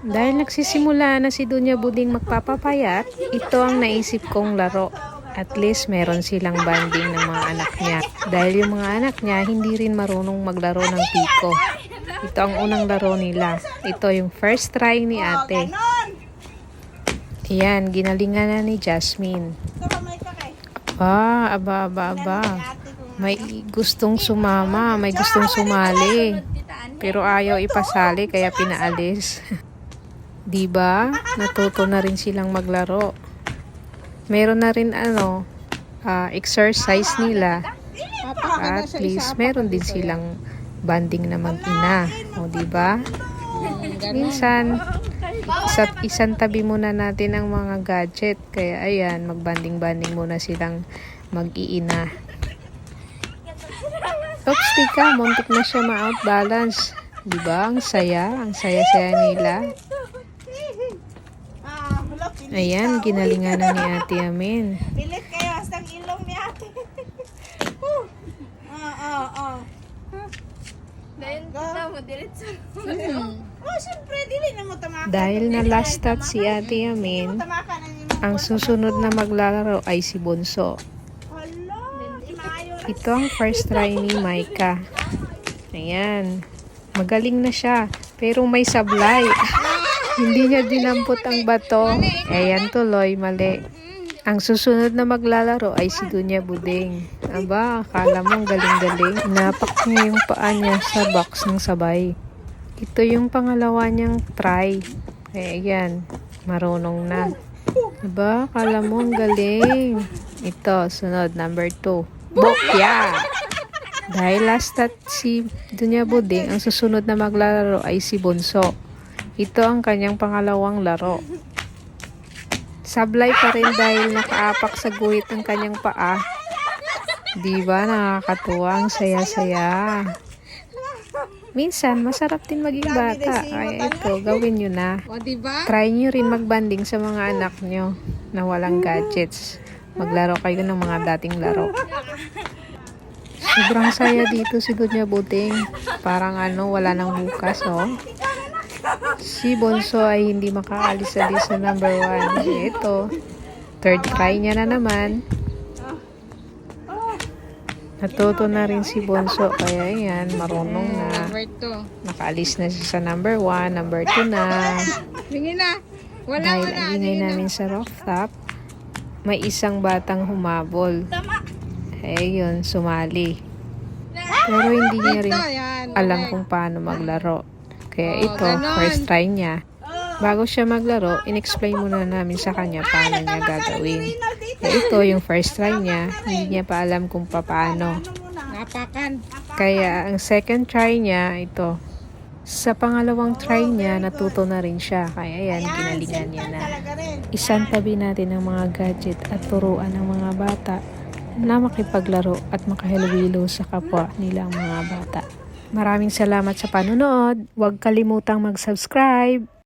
Dahil nagsisimula na si Dunya Buding magpapapayat, ito ang naisip kong laro. At least meron silang banding ng mga anak niya. Dahil yung mga anak niya hindi rin marunong maglaro ng piko. Ito ang unang laro nila. Ito yung first try ni ate. Ayan, ginalingan na ni Jasmine. Ah, aba, aba, aba. May gustong sumama, may gustong sumali. Pero ayaw ipasali kaya pinaalis. 'Di ba? Natuto na rin silang maglaro. Meron na rin ano, ah, exercise nila. At least meron din silang banding na mag-ina. O, 'di ba? Minsan, sa isang tabi muna natin ang mga gadget. Kaya ayan, magbanding-banding muna silang mag-iina. Oops, tika, muntik na siya ma-outbalance. Di ba? Ang saya. Ang saya-saya nila. Ayan, ginalingan na ni Ate Amin. Pilit kayo hasta ang ilong ni ate. Oo, oo, oo. Dahil kita mo, diretso. Oh, siyempre, dili na mo tamakan. Dahil na last stop si Ate Amin, ang susunod na maglalaro ay si maayo. Ito ang first try ni Maika. Ayan. Magaling na siya. Pero may sablay. Hindi niya dinampot ang bato. Ayan tuloy, mali. Ang susunod na maglalaro ay si Dunya Buding. Aba, akala mo ang galing-galing. Napak niya yung paa niya sa box ng sabay. Ito yung pangalawa niyang try. Ayan, marunong na. Aba, akala mo ang galing. Ito, sunod, number 2. Bokya! Dahil last at si Dunya Buding, ang susunod na maglalaro ay si Bunso. Ito ang kanyang pangalawang laro. Sablay pa rin dahil nakaapak sa guhit ng kanyang paa. Di ba nakakatuwa ang saya-saya? Minsan, masarap din maging bata. Ay, ito, gawin nyo na. Try nyo rin magbanding sa mga anak nyo na walang gadgets. Maglaro kayo ng mga dating laro. Sobrang saya dito si Dunya Buting. Parang ano, wala nang bukas, oh. Si Bonso ay hindi makaalis-alis sa number one. Ito, third try niya na naman. Natuto na rin si Bonso, kaya yan, marunong na. Number two. Nakaalis na siya sa number 1, number 2 na. Sige na. Wala, Dahil wala. ang ingay namin sa rooftop, may isang batang humabol. Eh yun, sumali. Pero hindi niya rin alam kung paano maglaro. Kaya Oh, ito, first try niya. Bago siya maglaro, in-explain muna namin sa kanya paano niya gagawin. Kaya ito, yung first try niya, hindi niya pa alam kung paano. Napakan. Kaya ang second try niya, ito. Sa pangalawang try niya, natuto na rin siya. Kaya yan, ginalingan niya na. Isang tabi natin ang mga gadget at turuan ng mga bata na makipaglaro at makahilwilo sa kapwa nilang mga bata. Maraming salamat sa panunood. Huwag kalimutang mag-subscribe.